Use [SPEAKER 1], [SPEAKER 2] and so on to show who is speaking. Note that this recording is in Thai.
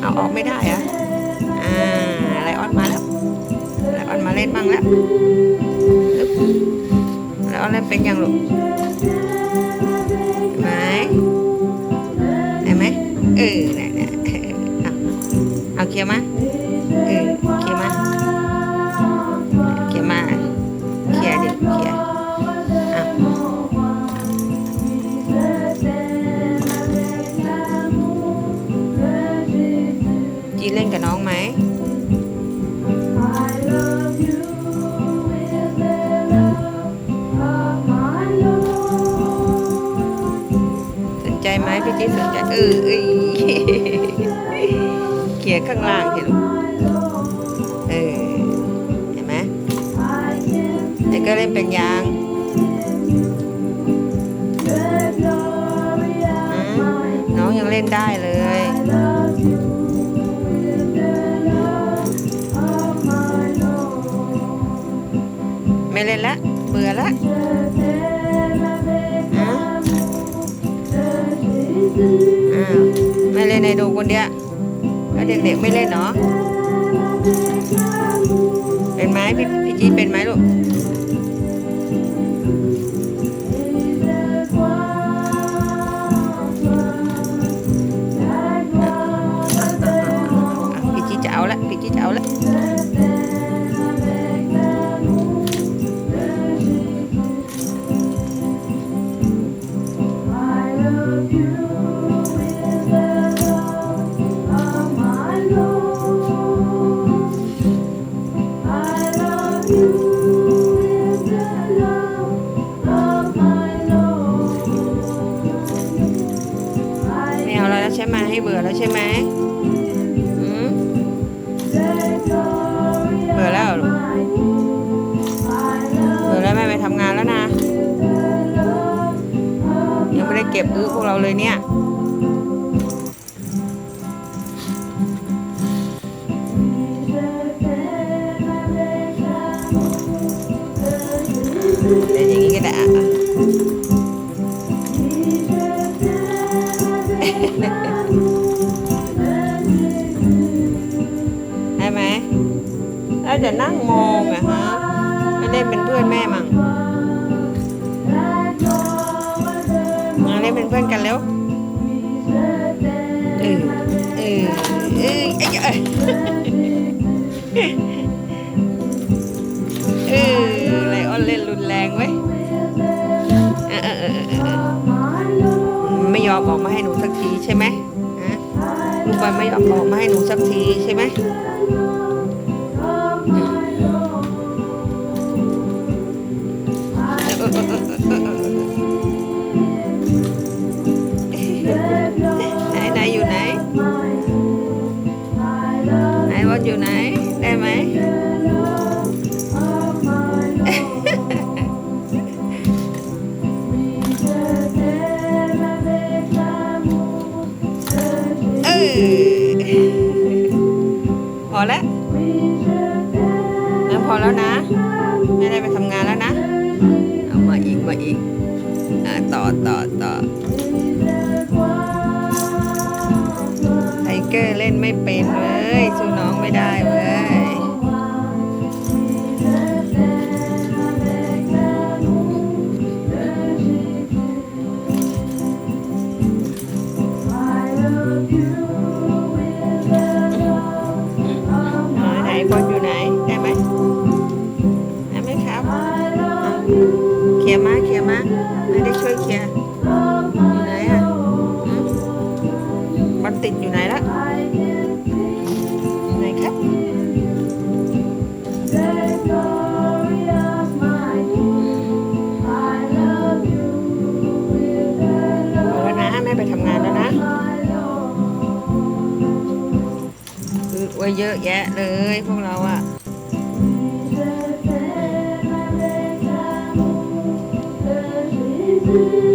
[SPEAKER 1] เอาออกไม่ได้อะอ่าไลออนมาแล้วไลออนมาเล่นบ้างแล้วไลออนเล่นเป็นยังลูกไหมไหนไหมเออเนี่ยเนี่เอาเอาเคลียร์มาเออเคลียร์มา จีเล่นกับน้องไหมสนใจไหมพี่จีสนใจเออเอ้ยเขี่ยข้างล่างสิลูกเออเห็นไหมไอ้ก็เล่นเป็นยางน้องยังเล่นได้เลย ละเบื่อละอะอ้าวไม่เล่นในดูคนเดียวแล้วเด็ก ช่ไหมให้เบื่อแล้วใช่ไหมอืมเบื่อแล้วเหรอเบื่อแล้วแม่ไปทำงานแล้วนะ ยังไม่ได้เก็บอื้อพวกเราเลยเนี่ยเล่นอย่างนี้ก็ได้ อ่ได้ไหมแล้วจะนั่งมองอะฮะไม่เล่นเป็นเพื่อนแม่มั่งมาเล่นเป็นเพื่อนกันเร็วเออเออเออเอ้ยเอ้ยเออไลออนเล่นรุนแรงเว้ ยอมออกมาให้หนูสักทีใช่ไหมฮะลูกบอลไม่ยอมออกมาให้หนูสักทีใช่ไหมไหนไหนอยู่ไหน ไหนวอดอยู่ไหน ได้ไหม พอแล้วแล้วพอแล้วนะ ไม่ได้ไปทำงานแล้วนะ เอามาอีกมาอีกอะต่อต่อต่อไทเกอร์เล่นไม่เป็นเลยสู้น้องไม่ได้เว้ย เยอะแยะเลยพวกเราอะ่ะอ